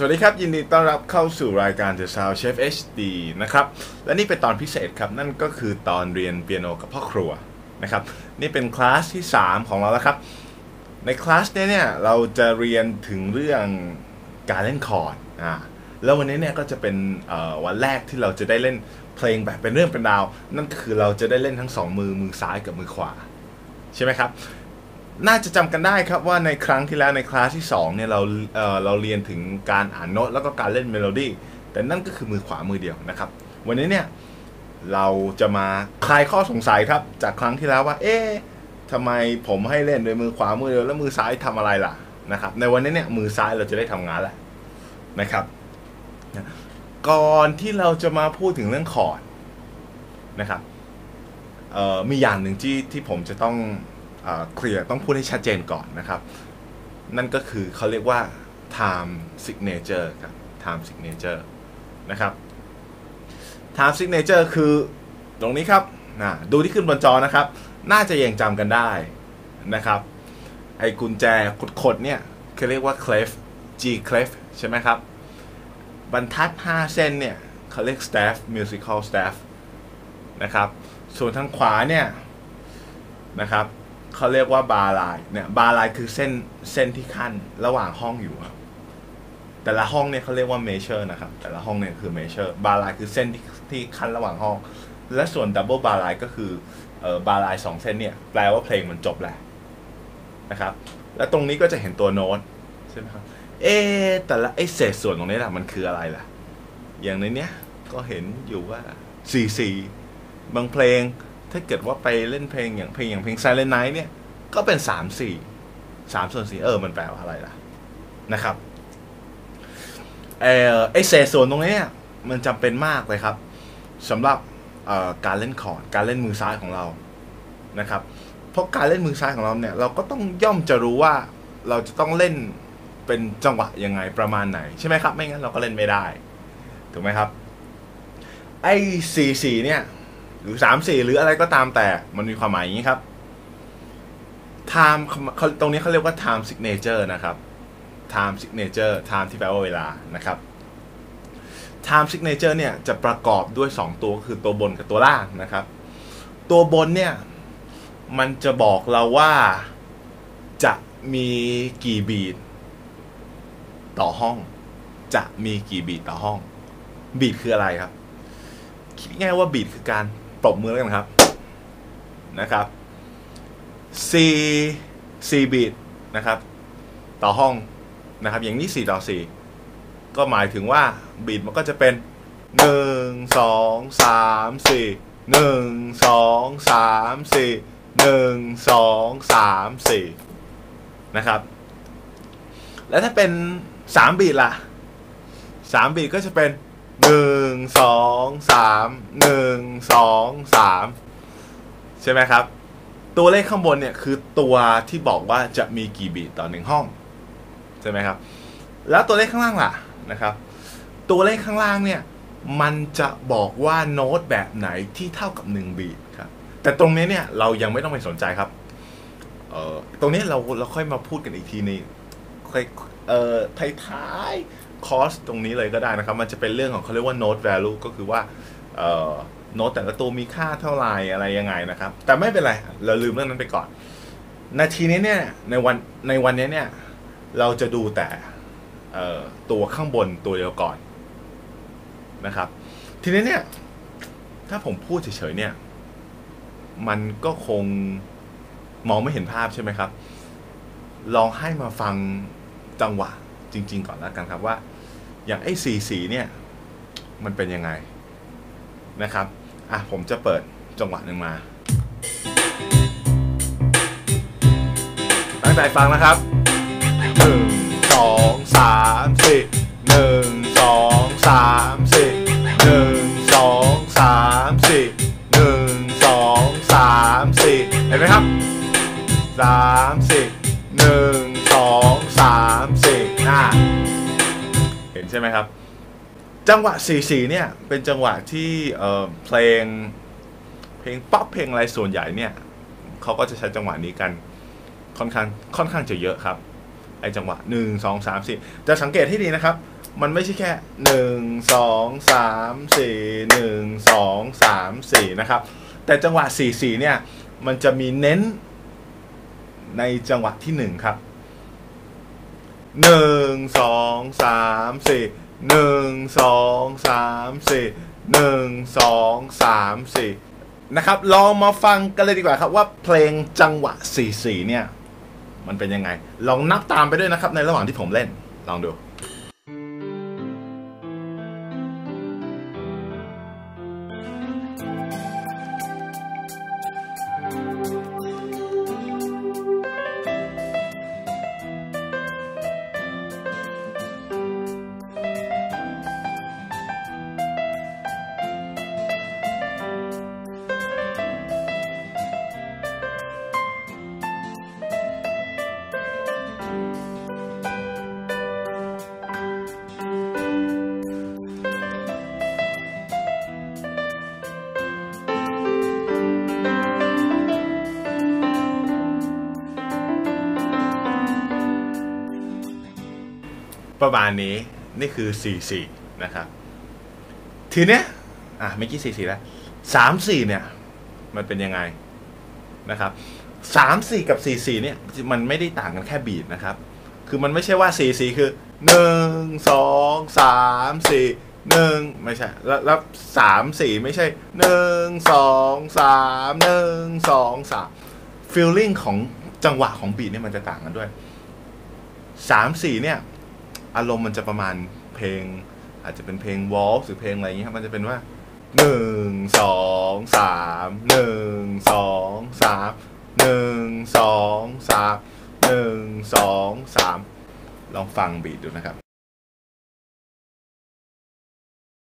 สวัสดีครับ ยินดีต้อนรับเข้าสู่รายการ The Sound Chef HD นะครับ และนี่เป็นตอนพิเศษครับ นั่นก็คือตอนเรียนเปียโนกับพ่อครัวนะครับ นี่เป็นคลาสที่ 3 ของเราแล้วครับ ในคลาสนี้เนี่ยเราจะเรียนถึงเรื่องการเล่นคอร์ดอ่าแล้ววันนี้เนี่ยก็จะเป็นวันแรกที่เราจะได้เล่นเพลงแบบเป็นเรื่องเป็นราว นั่นก็คือเราจะได้เล่นทั้งสองมือมือซ้ายกับมือขวา ใช่ไหมครับ น่าจะจำกันได้ครับว่าในครั้งที่แล้วในคลาสที่2เนี่ยเราเอ่อเราเรียนถึงการอ่านโน้ตแล้วก็การเล่นเมโลดี้แต่นั่นก็คือมือขวามือเดียวนะครับ วันนี้เนี่ยเราจะมาคลายข้อสงสัยครับ จากครั้งที่แล้วว่า เอ๊ะทำไมผมให้เล่นโดยมือขวามือเดียวแล้วมือซ้ายทำอะไรล่ะนะครับ ในวันนี้เนี่ยมือซ้ายเราจะได้ทำงานแล้วนะครับ ก่อนที่เราจะมาพูดถึงเรื่องคอร์ดนะครับเอ่อมีอย่างหนึ่งที่ที่ผมจะต้อง เคลียร์ต้องพูดให้ชัดเจนก่อนนะครับ นั่นก็คือเขาเรียกว่า time signature ครับ time signature นะครับ time signature คือตรงนี้ครับนะดูที่ขึ้นบนจอนะครับ น่าจะยังจำกันได้นะครับ ไอ้กุญแจขดๆเนี่ยเขาเรียกว่า clef G clef ใช่ไหมครับ บรรทัด 5 เส้นเนี่ยเขาเรียก staff musical staff นะครับ ส่วนทางขวาเนี่ยนะครับ เขาเรียกว่าบาร์ไลน์เนี่ยบาร์ไลน์คือเส้นเส้นที่ขั้นระหว่างห้องอยู่ครับแต่ละห้องเนี่ยเขาเรียกว่าเมเชอร์นะครับ แต่ละห้องเนี่ยคือเมเชอร์บาร์ไลน์คือเส้นที่ที่ขั้นระหว่างห้อง และส่วนดับเบิลบาร์ไลน์ก็คือเอ่อบาร์ไลน์สองเส้นเนี่ยแปลว่าเพลงมันจบแหละนะครับ และตรงนี้ก็จะเห็นตัวโน้ตใช่ไหมครับเอ๊แต่ละไอ้เศษส่วนตรงนี้แหละมันคืออะไรล่ะ อย่างในเนี้ยก็เห็นอยู่ว่าสี่สี่บางเพลง ถ้าเกิดว่าไปเล่นเพลงอย่างเพลงอย่างเพลง Silent Night เนี่ย ก็เป็นสามสี่สามส่วนสี่เออ มันแปลว่าอะไรล่ะ นะครับเออไอเศษส่วนตรงนี้เนี่ย มันจำเป็นมากเลยครับสำหรับการเล่นคอร์ดการเล่นมือซ้ายของเรานะครับ เพราะการเล่นมือซ้ายของเราเนี่ย เราก็ต้องย่อมจะรู้ว่าเราจะต้องเล่นเป็นจังหวะยังไงประมาณไหนใช่ไหมครับ ไม่งั้นเราก็เล่นไม่ได้ ถูกไหมครับ ไอ้สี่สี่เนี่ย หรือสามสี่หรืออะไรก็ตามแต่มันมีความหมายอย่างนี้ครับ time ตรงนี้เขาเรียกว่า time signature นะครับ time signature time ที่แปลว่าเวลานะครับ time signature เนี่ยจะประกอบด้วย 2 ตัวคือตัวบนกับตัวล่างนะครับ ตัวบนเนี่ย มันจะบอกเราว่าจะมีกี่บีทต่อห้อง จะมีกี่บีทต่อห้อง บีทคืออะไรครับ คิดง่ายว่าบีทคือการ ปรบมือแล้วกันครับนะครับ C C บีทนะครับ ต่อห้องนะครับ อย่างนี้ 4 ต่อ 4 ก็หมายถึงว่าบีทมันก็จะเป็น 1 2 3 4 1 2 3 4 1 2 3 4 นะครับ แล้วถ้าเป็น 3 บีทล่ะ 3 บีทก็จะเป็น 1 2 3 1 2 3ใช่ไหมครับ ตัวเลขข้างบนเนี่ยคือตัวที่บอกว่าจะมีกี่บีทต่อหนึ่งห้องใช่ไหมครับ แล้วตัวเลขข้างล่างล่ะนะครับ ตัวเลขข้างล่างเนี่ยมันจะบอกว่าโน้ตแบบไหนที่เท่ากับ1บีทครับแต่ตรงนี้เนี่ยเรายังไม่ต้องไปสนใจครับเอ่อตรงนี้เราเราค่อยมาพูดกันอีกทีในค่อยเอ่อท้าย คอร์สตรงนี้เลยก็ได้นะครับ มันจะเป็นเรื่องของเขาเรียกว่าโน้ต value ก็คือว่าโน้ตแต่ละตัวมีค่าเท่าไหร่อะไรยังไงนะครับ แต่ไม่เป็นไร เราลืมเรื่องนั้นไปก่อน นาทีนี้เนี่ยในวันในวันนี้เนี่ยเราจะดูแต่ตัวข้างบนตัวเดียวก่อนนะครับ ทีนี้เนี่ยถ้าผมพูดเฉยๆเนี่ย มันก็คงมองไม่เห็นภาพใช่ไหมครับ ลองให้มาฟังจังหวะ จริง ๆ ก่อนแล้วกันครับว่า อย่างไอ้สีสีเนี่ย มันเป็นยังไงนะครับอะผมจะเปิดจังหวะหนึ่งมาตั้งใจฟังนะครับหนึ่งสองสามสี่หนึ่งสองสามสี่หนึ่งสองสามสี่หนึ่งสองสามสี่เห็นไหมครับสาม ช่ไหมครับ จังหวะ4-4เนี่ย เป็นจังหวะที่เอ่อเพลง เพลงป๊อปเพลงอะไรส่วนใหญ่เนี่ยเขาก็จะใช้จังหวะนี้กันค่อนข้างค่อนข้างจะเยอะครับไอจังหวะ1 2 3 4จะสังเกตให้ดีนะครับ มันไม่ใช่แค่หนึ่งสองสามสี่หนึ่งสองสามสี่นะครับ แต่จังหวะสี่สี่เนี่ย มันจะมีเน้นในจังหวะที่หนึ่งครับ หนึ่งสองสามสี่หนึ่งสองสามสี่หนึ่งสองสามสี่นะครับลองมาฟังกันเลยดีกว่าครับว่าเพลงจังหวะสี่สี่เนี่ย มันเป็นยังไง ลองนับตามไปด้วยนะครับ ในระหว่างที่ผมเล่นลองดู ประมาณนี้นี่คือ 44 นะครับ ทีเนี้ยอะเมื่อกี้ 44 แล้ว 34 เนี่ย มันเป็นยังไงนะครับ 34 กับ 44 เนี่ย มันไม่ได้ต่างกันแค่บีทนะครับ คือมันไม่ใช่ว่า 44 คือ 1 2 3 4 1ไม่ใช่แล้วแล้ว3 4ไม่ใช่1 2 3 1 2 3 feeling ของจังหวะของบีทเนี่ยมันจะต่างกันด้วย3 4เนี่ย อารมณ์มันจะประมาณเพลง อาจจะเป็นเพลงวอลหรือเพลงอะไรอย่างเงี้ยครับมันจะเป็นว่าหนึ่งสองสามหนึ่งสองสามหนึ่งสองสามหนึ่งสองสามลองฟังบีทดูนะครับ